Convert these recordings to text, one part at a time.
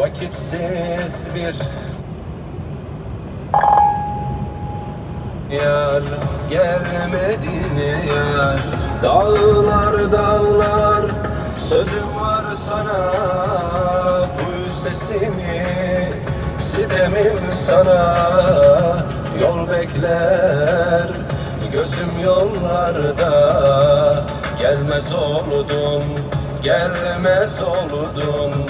Vakitsiz bir Yar gelmedin yar? Dağlar dağlar sözüm var sana. Duy sesimi sitemim sana. Yol bekler gözüm yollarda. Gelmez oldun gelmez oldun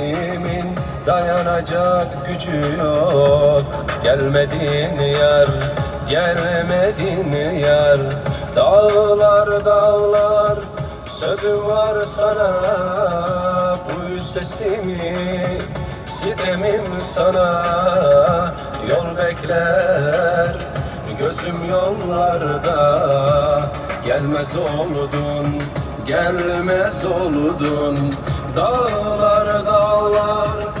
dayanacak gücü yok. Gelmedin yar, gelmedin yar. Dağlar dağlar sözüm var sana. Duy sesimi sitemim sana. Yol bekler Gözüm yollarda. Gelmez oldun gelmez oldun. Dağlar dağlar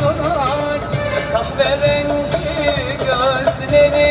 solar Kahverengi gözleri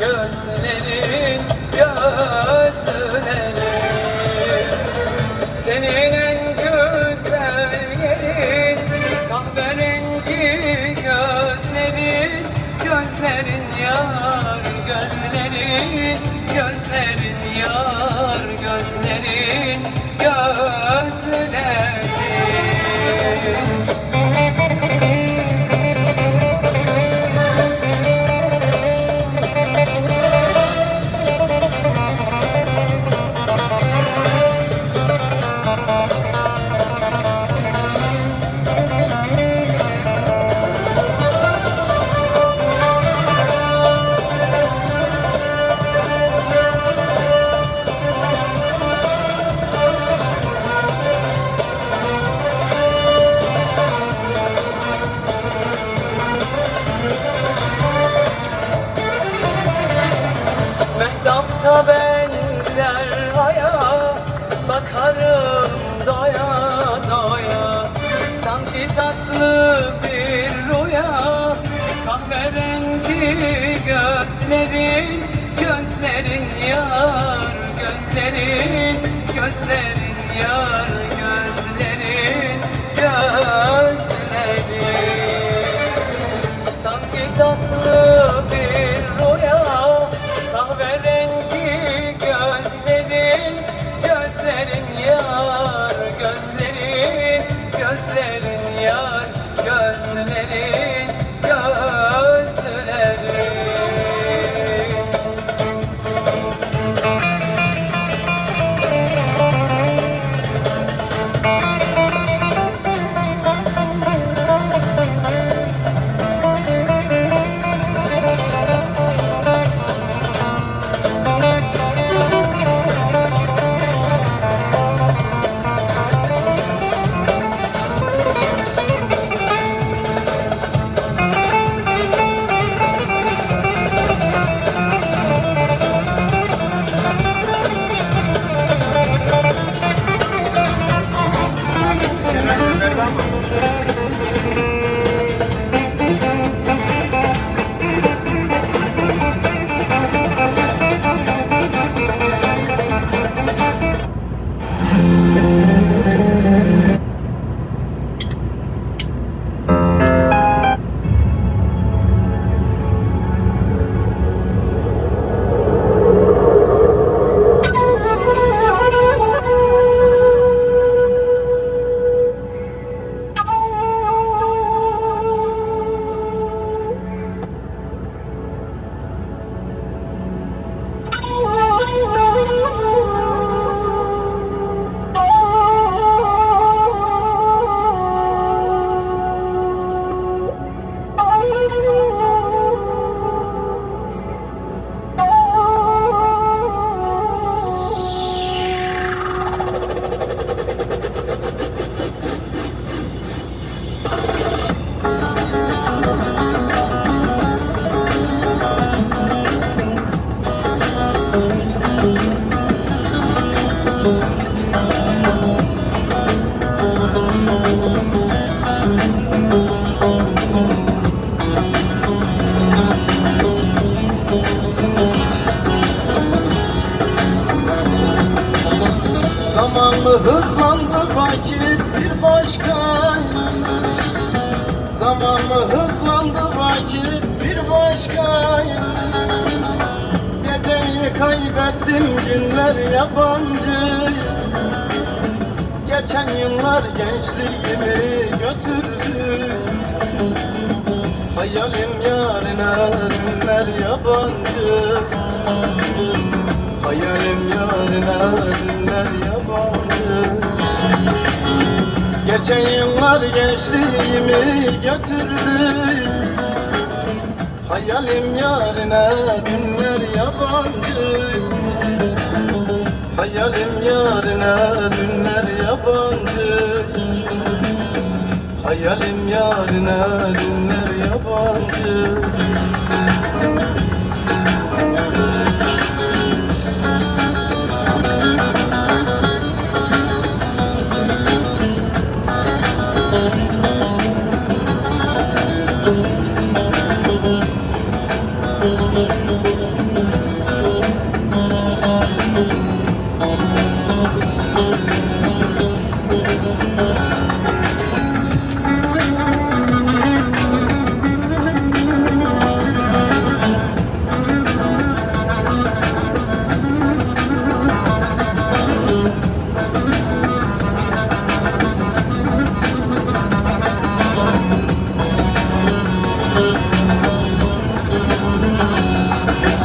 yar gözlerin yar gözlerin Gözlerin Zamanlı hızlandı vakit bir başka. Zamanlı hızlandı vakit bir başka. Geceyi kaybettim günler yabancı. Geçen yıllar gençliğimi götürdü. Hayalim yarına dünler yabancı Hayalim yarına dünler yabancı. Geçen yıllar gençliğimi götürdü Hayalim yarına dünler yabancı. Hayalim yarına dünler yabancı. Hayalim yarına dünler yabancı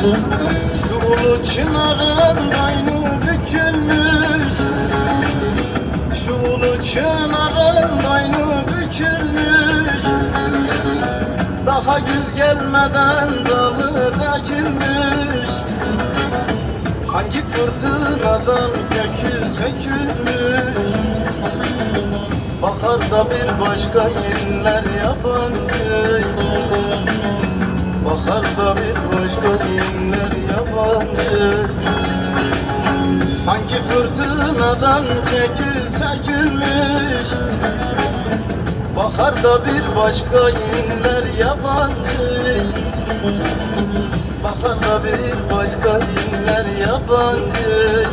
Şu ulu çınarın boynu bükülmüş. Şu ulu çınarın boynu bükülmüş. Daha güz gelmeden dalı dökülmüş Hangi fırtınadan kökü sökülmüş? Baharda bir başka yerler yabancı Baharda bir başka dinler yabancı. Hangi fırtınadan kökü sökülmüş? Baharda bir başka inler yabancı. Baharda bir başka inler yabancı